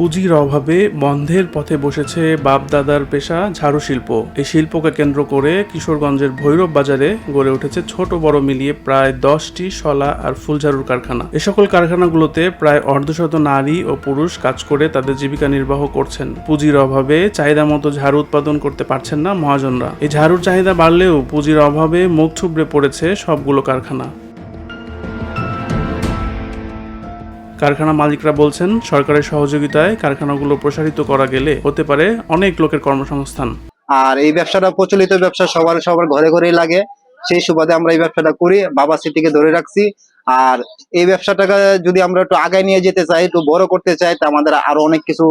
পুঁজির অভাবে বন্ধের পথে বসেছে বাপদাদার পেশা ঝাড়ু শিল্প। এই শিল্পকে কেন্দ্র করে কিশোরগঞ্জের ভৈরব বাজারে গড়ে উঠেছে ছোট বড় মিলিয়ে প্রায় দশটি শলা আর ফুলঝাড়ুর কারখানা। এ সকল কারখানাগুলোতে প্রায় অর্ধশত নারী ও পুরুষ কাজ করে তাদের জীবিকা নির্বাহ করছেন। পুঁজির অভাবে চাহিদা মতো ঝাড়ু উৎপাদন করতে পারছেন না মহাজনরা। এই ঝাড়ুর চাহিদা বাড়লেও পুঁজির অভাবে মুখ থুবড়ে পড়েছে সবগুলো কারখানা। কারখানা মালিকরা বলছেন, সরকারের সহযোগিতায় কারখানাগুলো প্রসারিত করা গেলে হতে পারে অনেক লোকের কর্মসংস্থান। আর এই ব্যবসাটা প্রচলিত ব্যবসা সবার সবার ঘরে ঘরেই লাগে। সেই সুবাদে আমরা এই ব্যবসাটা করি, বাবা সিটিকে ধরে রাখছি। আর এই ব্যবসাটাকে যদি আমরা একটু আগায় নিয়ে যেতে চাই, একটু বড় করতে চাই, তা আমাদের আরও অনেক কিছু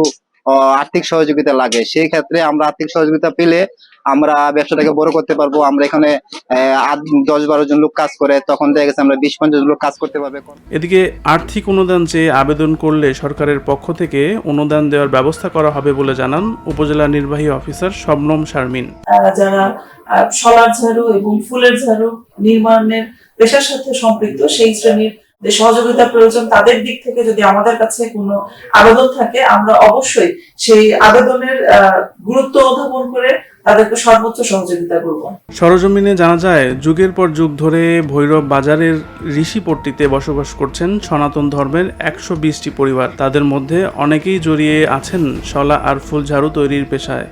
আর্থিক সহযোগিতা লাগে। সেই ক্ষেত্রে আমরা আর্থিক সহযোগিতা পেলে আমরা ব্যবসাটাকে বড় করতে পারব। আমরা এখানে আহ, দশ বারো জন লোক কাজ করে তখন দেখা গেছে আমরা বিশ পঞ্চাশ লোক কাজ করতে পারবে। এদিকে আর্থিক অনুদান চেয়ে আবেদন করলে সরকারের পক্ষ থেকে অনুদান দেওয়ার ব্যবস্থা করা হবে বলে জানান উপজেলা নির্বাহী অফিসার শবনম শারমিন। যারা শলার ঝাড়ু এবং ফুলের ঝাড়ু নির্মাণের পেশার সাথে সম্পৃক্ত সেই শ্রেণির যে সহযোগিতা প্রয়োজন তাদের দিক থেকে যদি আমাদের কাছে কোনো আবেদন থাকে, আমরা অবশ্যই সেই আবেদনের গুরুত্ব অনুধাবন করে সরজমিনে জানা যায়, যুগের পর যুগ ধরে ভৈরব বাজারের ঋষিপট্টিতে বসবাস করছেন সনাতন ধর্মের একশো বিশটি পরিবার। তাদের মধ্যে অনেকেই জড়িয়ে আছেন শলা আর ফুল ঝাড়ু তৈরির পেশায়।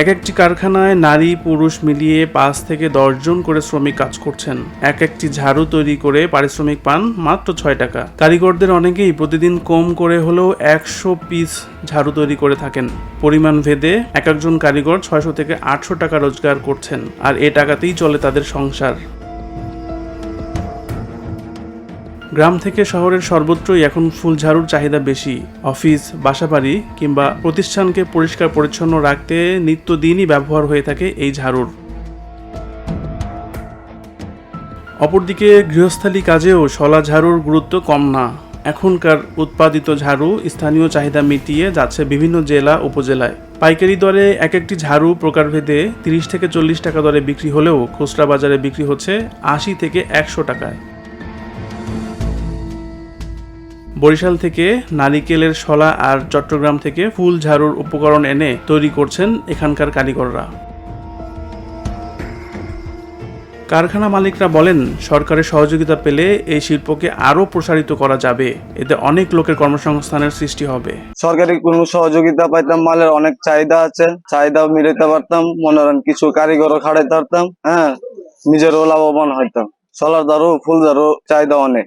এক একটি কারখানায় নারী, পুরুষ মিলিয়ে পাঁচ থেকে দশজন করে শ্রমিক কাজ করছেন। এক একটি ঝাড়ু তৈরি করে পারিশ্রমিক পান মাত্র ছয় টাকা। কারিগরদের অনেকেই প্রতিদিন কম করে হলেও একশো পিস ঝাড়ু তৈরি করে থাকেন। পরিমাণ ভেদে এক একজন কারিগর ছয়শো থেকে আটশো টাকা রোজগার করছেন, আর এ টাকাতেই চলে তাদের সংসার। গ্রাম থেকে শহরের সর্বত্রই এখন ফুল ঝাড়ুর চাহিদা বেশি। অফিস, বাসাবাড়ি কিংবা প্রতিষ্ঠানকে পরিষ্কার পরিচ্ছন্ন রাখতে নিত্যদিনই ব্যবহার হয়ে থাকে এই ঝাড়ুর। অপরদিকে গৃহস্থালী কাজেও শলা ঝাড়ুর গুরুত্ব কম না। এখনকার উৎপাদিত ঝাড়ু স্থানীয় চাহিদা মিটিয়ে যাচ্ছে বিভিন্ন জেলা, উপজেলায়। পাইকারি দরে এক একটি ঝাড়ু প্রকারভেদে তিরিশ থেকে চল্লিশ টাকা দরে বিক্রি হলেও খুচরা বাজারে বিক্রি হচ্ছে আশি থেকে একশো টাকায়। বরিশাল থেকে নারিকেলের শলা আর চট্টগ্রাম থেকে ফুল ঝাড়ুর উপকরণ এনে তৈরি করছেন এখানকার কারিগররা। কারখানা মালিকরা বলেন, সরকারের সহযোগিতা পেলে এই শিল্পকে আরও প্রসারিত করা যাবে। এতে অনেক লোকের কর্মসংস্থানের সৃষ্টি হবে। সরকারি কোনো সহযোগিতা পাইতাম, মালের অনেক চাহিদা আছে। চাহিদা মিলাইতে পারতাম, মনে করেন কিছু কারিগরও খাড়াইতে পারতাম হ্যাঁ নিজেরও লাভবান হইতাম। সোলার দারু ফুল দারু চাহিদা অনেক।